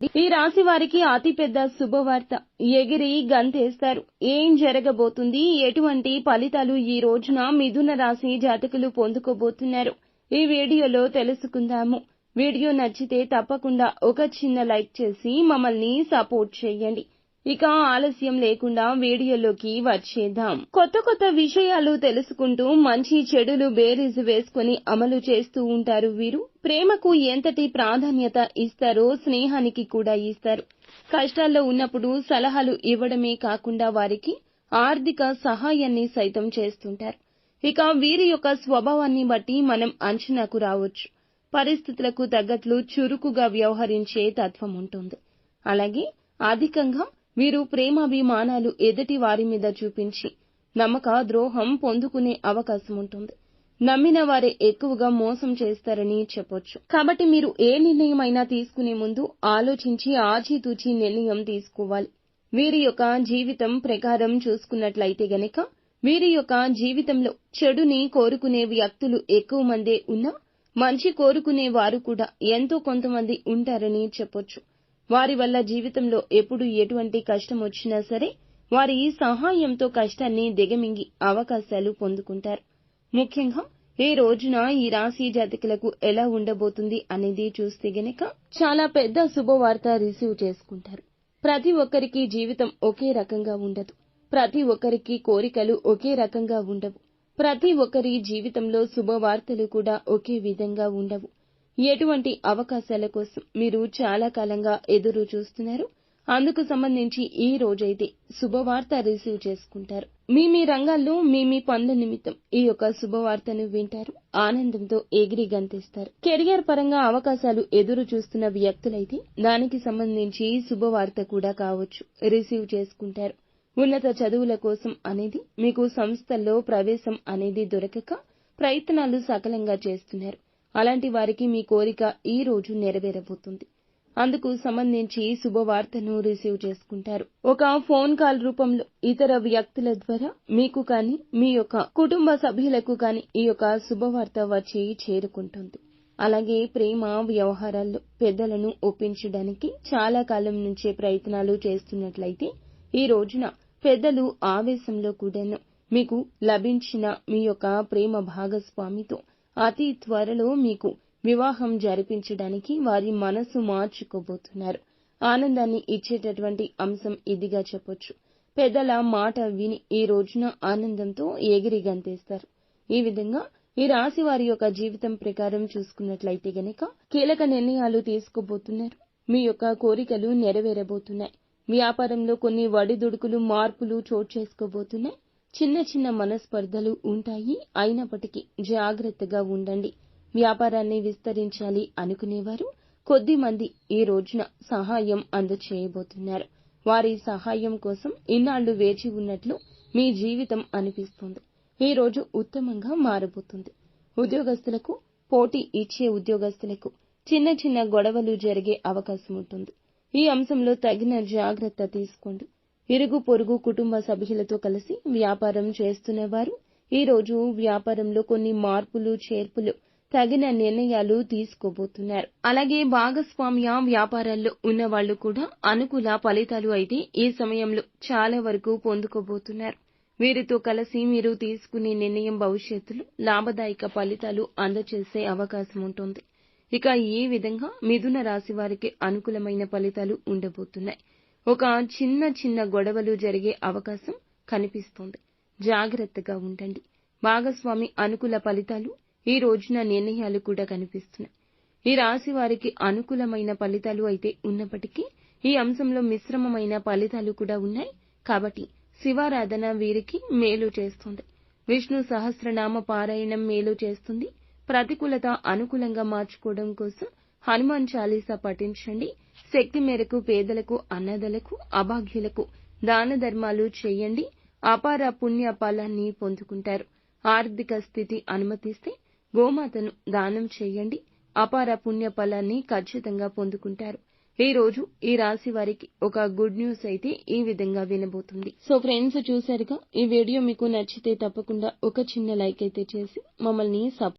ఈ రాశి వారికి అతిపెద్ద శుభవార్త. ఎగిరి గంతేస్తారు. ఏం జరగబోతుంది? ఎటువంటి ఫలితాలు ఈ రోజున మిథున రాశి జాతకులు పొందుకోబోతున్నారు? ఈ వీడియోలో తెలుసుకుందాము. వీడియో నచ్చితే తప్పకుండా ఒక చిన్న లైక్ చేసి మమ్మల్ని సపోర్ట్ చేయండి. ఇక ఆలస్యం లేకుండా వీడియోలోకి వచ్చేద్దాం. కొత్త కొత్త విషయాలు తెలుసుకుంటూ మంచి చెడులు బేరీజు వేసుకుని అమలు చేస్తూ ఉంటారు వీరు. ప్రేమకు ఎంతటి ప్రాధాన్యత ఇస్తారో స్నేహానికి కూడా ఇస్తారు. కష్టాల్లో ఉన్నప్పుడు సలహాలు ఇవ్వడమే కాకుండా వారికి ఆర్థిక సహాయాన్ని సైతం చేస్తుంటారు. ఇక వీరి యొక్క స్వభావాన్ని బట్టి మనం అంచనాకు రావచ్చు. పరిస్థితులకు తగ్గట్లు చురుకుగా వ్యవహరించే తత్వం ఉంటుంది. అలాగే అధికంగా వీరు ప్రేమాభిమానాలు ఎదుటి వారి మీద చూపించి నమ్మక ద్రోహం పొందుకునే అవకాశం ఉంటుంది. నమ్మిన వారే ఎక్కువగా మోసం చేస్తారని చెప్పొచ్చు. కాబట్టి మీరు ఏ నిర్ణయమైనా తీసుకునే ముందు ఆలోచించి ఆచితూచి నిర్ణయం తీసుకోవాలి. వీరి యొక్క జీవితం ప్రకారం చూసుకున్నట్లయితే గనక వీరి యొక్క జీవితంలో చెడుని కోరుకునే వ్యక్తులు ఎక్కువ మందే ఉన్నా మంచి కోరుకునే వారు కూడా ఎంతో కొంతమంది ఉంటారని చెప్పొచ్చు. వారి వల్ల జీవితంలో ఎప్పుడు ఎటువంటి కష్టం వచ్చినా సరే వారి సహాయంతో కష్టాన్ని దిగమింగి అవకాశాలు పొందుకుంటారు. ముఖ్యంగా ఈ రోజున ఈ రాశి జాతకులకు ఎలా ఉండబోతుంది అనేది చూస్తే గనక చాలా పెద్ద శుభవార్త రిసీవ్ చేసుకుంటారు. ప్రతి ఒక్కరికి జీవితం ఒకే రకంగా ఉండదు. ప్రతి ఒక్కరికి కోరికలు ఒకే రకంగా ఉండవు. ప్రతి ఒక్కరి జీవితంలో శుభవార్తలు కూడా ఒకే విధంగా ఉండవు. ఎటువంటి అవకాశాల కోసం మీరు చాలా కాలంగా ఎదురు చూస్తున్నారు? అందుకు సంబంధించి ఈ రోజైతే శుభవార్త రిసీవ్ చేసుకుంటారు. మీ మీ రంగాల్లో మీ మీ పనుల నిమిత్తం ఈ యొక్క శుభవార్తను వింటారు. ఆనందంతో ఎగిరి గంతేస్తారు. కెరియర్ పరంగా అవకాశాలు ఎదురు చూస్తున్న వ్యక్తులైతే దానికి సంబంధించి శుభవార్త కూడా కావచ్చు. రిసీవ్ చేసుకుంటారు. ఉన్నత చదువుల కోసం అనేది మీకు సంస్థల్లో ప్రవేశం అనేది దొరకక ప్రయత్నాలు సకలంగా చేస్తున్నారు. అలాంటి వారికి మీ కోరిక ఈ రోజు నెరవేరబోతుంది. అందుకు సంబంధించి శుభవార్తను రిసీవ్ చేసుకుంటారు. ఒక ఫోన్ కాల్ రూపంలో ఇతర వ్యక్తుల ద్వారా మీకు కానీ మీ యొక్క కుటుంబ సభ్యులకు కానీ ఈ యొక్క శుభవార్త వచ్చి చేరుకుంటుంది. అలాగే ప్రేమ వ్యవహారాల్లో పెద్దలను ఒప్పించడానికి చాలా కాలం నుంచే ప్రయత్నాలు చేస్తున్నట్లయితే ఈ రోజున పెద్దలు ఆవేశంలో కూడాను మీకు లభించిన మీ యొక్క ప్రేమ భాగస్వామితో అతి త్వరలో మీకు వివాహం జరిపించడానికి వారి మనసు మార్చుకోబోతున్నారు. ఆనందాన్ని ఇచ్చేటటువంటి అంశం ఇదిగా చెప్పొచ్చు. పెద్దల మాట విని ఈ రోజున ఆనందంతో ఎగిరి గంతేస్తారు. ఈ విధంగా ఈ రాశి వారి యొక్క జీవితం ప్రకారం చూసుకున్నట్లయితే గనక కీలక నిర్ణయాలు తీసుకోబోతున్నారు. మీ యొక్క కోరికలు నెరవేరబోతున్నాయి. వ్యాపారంలో కొన్ని వడిదుడుకులు మార్పులు చోటు చేసుకోబోతున్నాయి. చిన్న చిన్న మనస్పర్ధలు ఉంటాయి. అయినప్పటికీ జాగ్రత్తగా ఉండండి. వ్యాపారాన్ని విస్తరించాలి అనుకునేవారు. కొద్ది మంది ఈ రోజున సహాయం అందచేయబోతున్నారు. వారి సహాయం కోసం ఇన్నాళ్ళు వేచి ఉన్నట్లు మీ జీవితం అనిపిస్తుంది. ఈ రోజు ఉత్తమంగా మారబోతుంది. ఉద్యోగస్తులకు పోటీ ఇచ్చే ఉద్యోగస్తులకు చిన్న చిన్న గొడవలు జరిగే అవకాశం ఉంటుంది. ఈ అంశంలో తగిన జాగ్రత్త తీసుకోండి. ఇరుగు పొరుగు కుటుంబ సభ్యులతో కలిసి వ్యాపారం చేస్తున్నవారు ఈ రోజు వ్యాపారంలో కొన్ని మార్పులు చేర్పులు తగిన నిర్ణయాలు తీసుకోబోతున్నారు. అలాగే భాగస్వామ్య వ్యాపారాల్లో ఉన్న వాళ్ళు కూడా అనుకూల ఫలితాలు అయితే ఈ సమయంలో చాలా వరకు పొందుకోబోతున్నారు. వీరితో కలిసి మీరు తీసుకునే నిర్ణయం భవిష్యత్తులో లాభదాయక ఫలితాలు అందచేసే అవకాశం ఉంటుంది. ఇక ఈ విధంగా మిథున రాశి వారికి అనుకూలమైన ఫలితాలు ఉండబోతున్నాయి. ఒక చిన్న చిన్న గొడవలు జరిగే అవకాశం కనిపిస్తోంది. జాగ్రత్తగా ఉండండి. భాగస్వామి అనుకూల ఫలితాలు ఈ రోజున నిర్ణయాలు కూడా కనిపిస్తున్నాయి. ఈ రాశి వారికి అనుకూలమైన ఫలితాలు అయితే ఉన్నప్పటికీ ఈ అంశంలో మిశ్రమమైన ఫలితాలు కూడా ఉన్నాయి. కాబట్టి శివారాధన వీరికి మేలు చేస్తుంది. విష్ణు సహస్రనామ పారాయణం మేలు చేస్తుంది. ప్రతికూలత అనుకూలంగా మార్చుకోవడం కోసం హనుమాన్ చాలీసా పఠించండి. శక్తి మేరకు పేదలకు అన్నదలకు అభాగ్యులకు దాన ధర్మాలు చేయండి. అపార పుణ్య ఫలాన్ని పొందుకుంటారు. ఆర్థిక స్థితి అనుమతిస్తే గోమాతను దానం చేయండి. అపార పుణ్య ఫలాన్ని ఖచ్చితంగా పొందుకుంటారు. ఈ రోజు ఈ రాశి వారికి ఒక గుడ్ న్యూస్ అయితే ఈ విధంగా వినబోతుంది. సో ఫ్రెండ్స్ చూసారుగా ఈ వీడియో మీకు నచ్చితే తప్పకుండా ఒక చిన్న లైక్ అయితే చేసి మమ్మల్ని సపోర్ట్